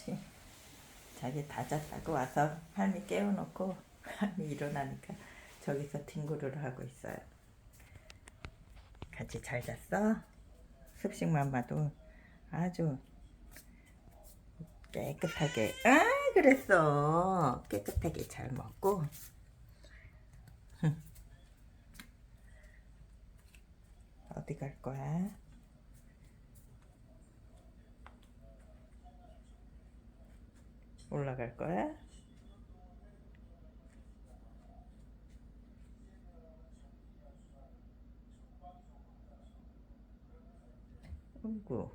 그렇지. 자기 다 잤다고 와서 할미 깨워놓고 할미 일어나니까 저기서 뒹구르를 하고 있어요. 같이 잘 잤어? 습식만 봐도 아주 깨끗하게 아 그랬어 깨끗하게 잘 먹고 어디 갈 거야? 올라갈 거야? 어이구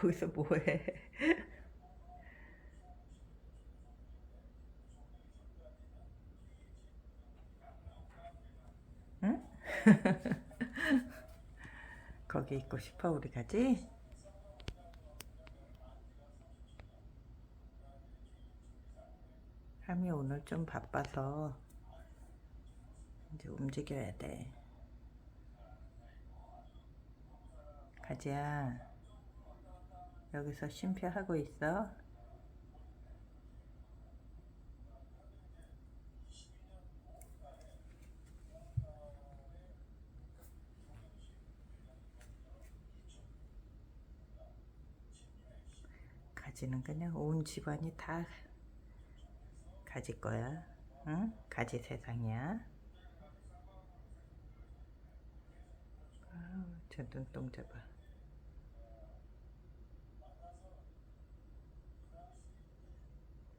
거기서 뭐해? 응? 거기 있고 싶어 우리 가지? 함이 오늘 좀 바빠서 이제 움직여야 돼. 가지야. 여기서 쉼표하고 있어. 가지는 그냥 온 집안이 다 가지 거야. 응? 가지 세상이야. 아우, 저 눈동자 봐.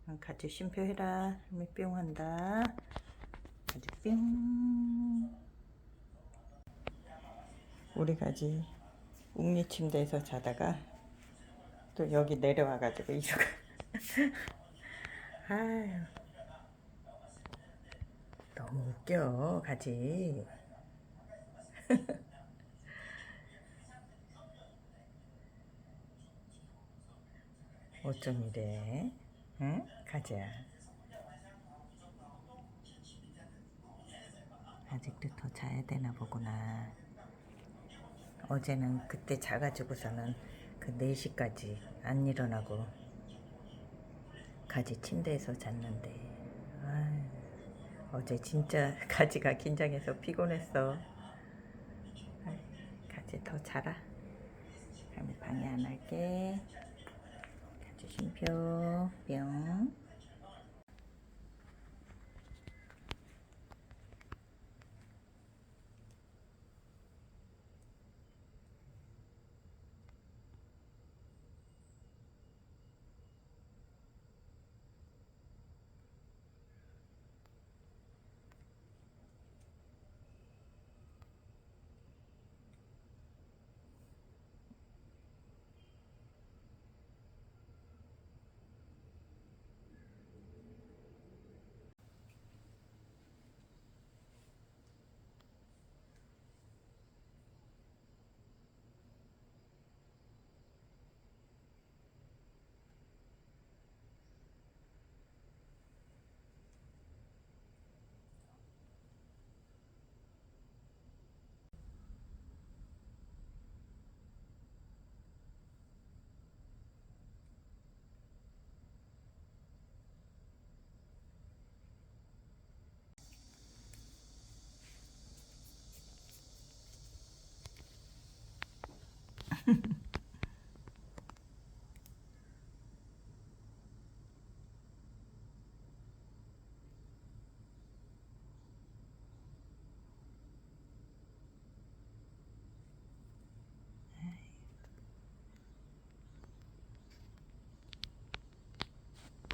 응, 가지 쉼표해라. 할미 뿅 한다. 가지 뿅. 우리 가지 웅리 침대에서 자다가 또 여기 내려와가지고 이러고. 아유. 너무 웃겨, 가지. 어쩜 이래? 응? 가자. 아직도 더 자야 되나 보구나. 어제는 그때 자가지고서는 그 4시까지 안 일어나고 가지 침대에서 잤는데 아유, 어제 진짜 가지가 긴장해서 피곤했어. 아이, 가지 더 자라. 그럼 방해 안 할게. 가지 쉼표 뿅.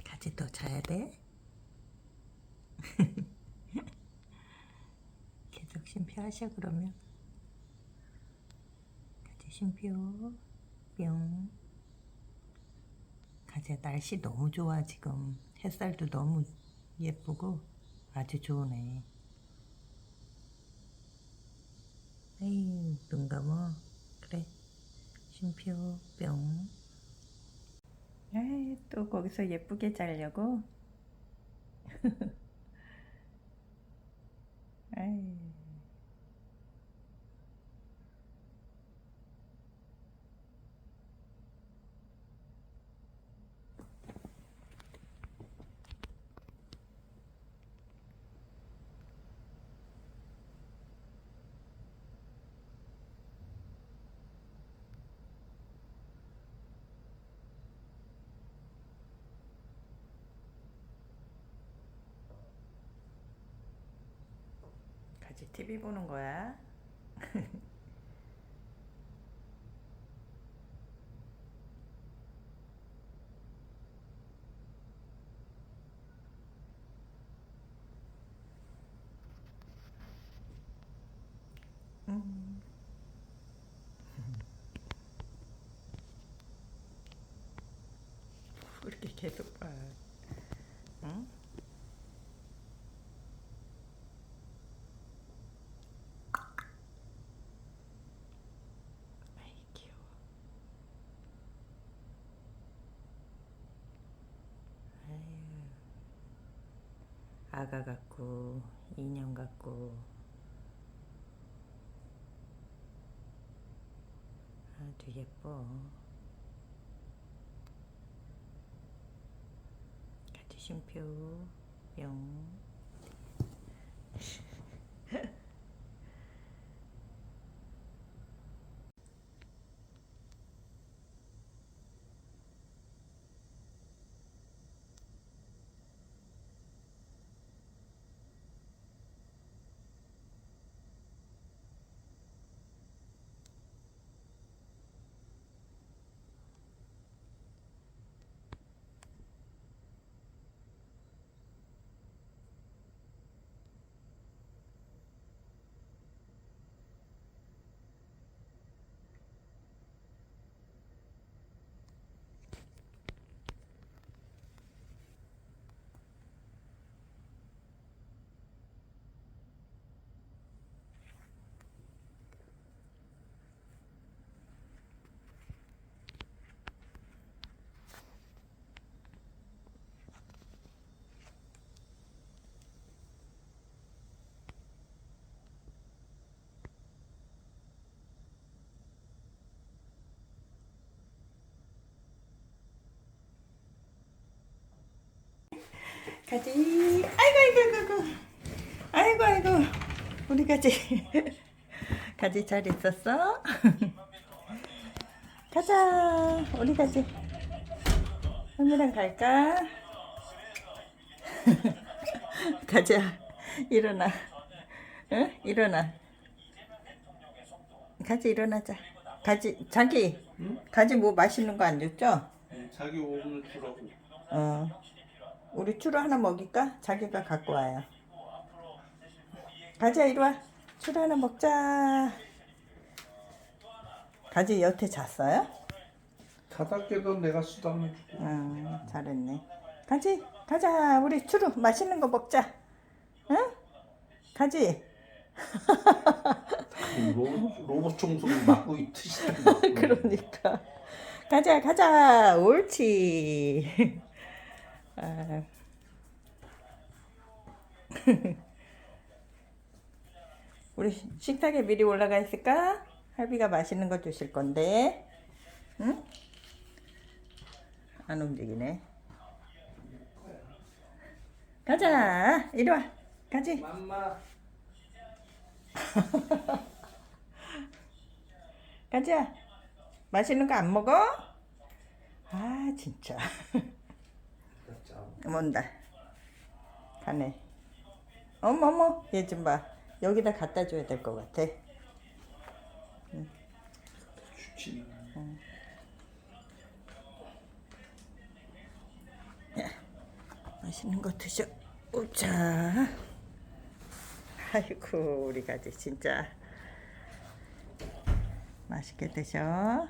가지 더 자야 돼? 계속 쉼표하셔 그러면 쉼표. 뿅. 가지 날씨 너무 좋아 지금. 햇살도 너무 예쁘고 아주 좋으네. 에이 눈 감어 그래. 쉼표 뿅. 에이, 또 거기서 예쁘게 자려고. 에이. 같이 TV 보는 거야. 음. 이렇게 계속 봐. 응? 아이 귀여워. 아가 같고 인형 같고 아주 예뻐. 같이 쉼표 뿅. 가지. 아이고 아이고 아이고. 아이고 아이고. 우리 가지. 가지 잘 있었어? 가자. 우리 가지. 언니랑 갈까? 가자. 일어나. 응? 일어나. 가지 일어나자. 가지 자기. 가지 뭐 맛있는 거 안 줬죠? 네, 자기 오늘 주라고. 어. 우리 추루 하나 먹일까? 자기가 갖고 와요. 가자 이리 와. 추루 하나 먹자. 가지 여태 잤어요? 자다 깨도 내가 수당을 주고. 응, 잘했네. 가지, 가자. 우리 추루 맛있는 거 먹자. 응? 가지. 로봇, 로봇 청소기 맡고 있듯이. 그러니까. 가자, 가자. 옳지. 아. 우리 식탁에 미리 올라가 있을까? 할비가 맛있는 거 주실 건데. 응? 안 움직이네. 가자. 이리 와. 가지. 가자. 맛있는 거 안 먹어? 아, 진짜. 뭔다. 가네. 어머머, 얘 좀 봐. 여기다 갖다 줘야 될 것 같아. 주치. 맛있는 거 드셔. 오자. 아이고, 우리 가지 진짜 맛있게 드셔.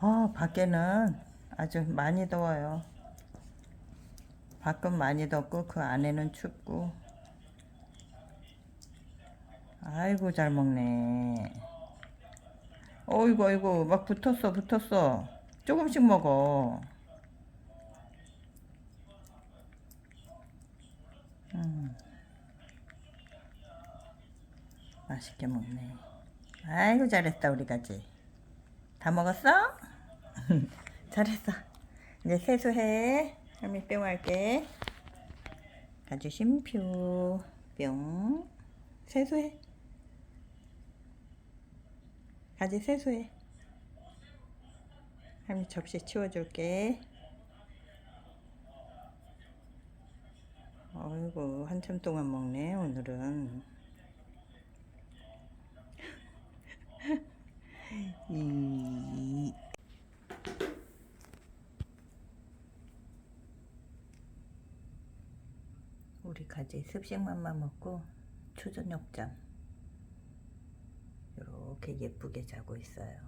아, 밖에는 아주 많이 더워요. 밖은 많이 덥고 그 안에는 춥고 아이고 잘 먹네 어이구 어이구 막 붙었어 붙었어 조금씩 먹어 음. 맛있게 먹네 아이고 잘했다 우리 가지 다 먹었어? 잘했어. 이제 세수해. 할머니 뿅 할게. 가지 쉼표. 뿅. 세수해. 가지 세수해. 할머니 접시 치워줄게. 어이구 한참 동안 먹네 오늘은. 이 우리 가지 습식만만 먹고 초저녁잠 이렇게 예쁘게 자고 있어요.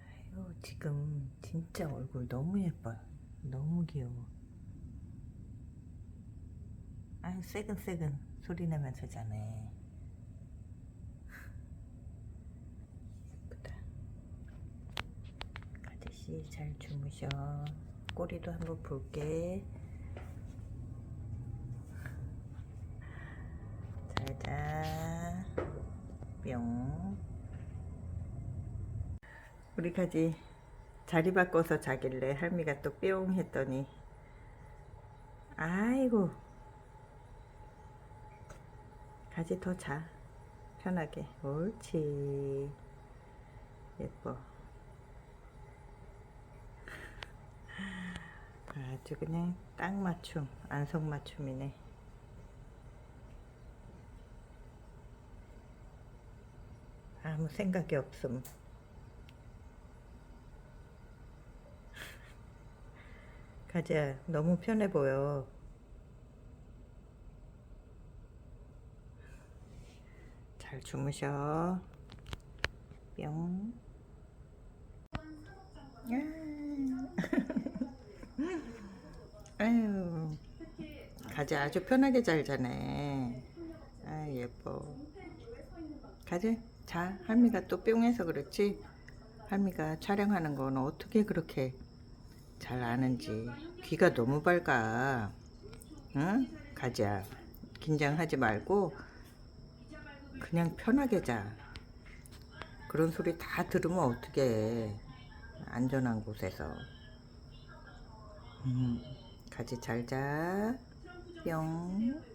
아유 지금 진짜 얼굴 너무 예뻐요. 너무 귀여워. 아유 새근새근 소리 내면서 자네. 예쁘다. 가지씨 잘 주무셔. 꼬리도 한번 볼게. 잘자 뿅. 우리 가지 자리 바꿔서 자길래 할미가 또 뿅 했더니 아이고. 가지 더 자. 편하게. 옳지. 예뻐. 아주 그냥 딱 맞춤 안성 맞춤이네 아무 생각이 없음. 가자, 너무 편해 보여. 잘 주무셔. 뿅. 야. 아유, 가자, 아주 편하게 잘 자네. 아 예뻐. 가자. 자, 할미가 또 뿅해서 그렇지. 할미가 촬영하는 건 어떻게 그렇게 잘 아는지. 귀가 너무 밝아. 응? 가자. 긴장하지 말고 그냥 편하게 자. 그런 소리 다 들으면 어떻게 안전한 곳에서. 음, 가지 잘 자. 뿅.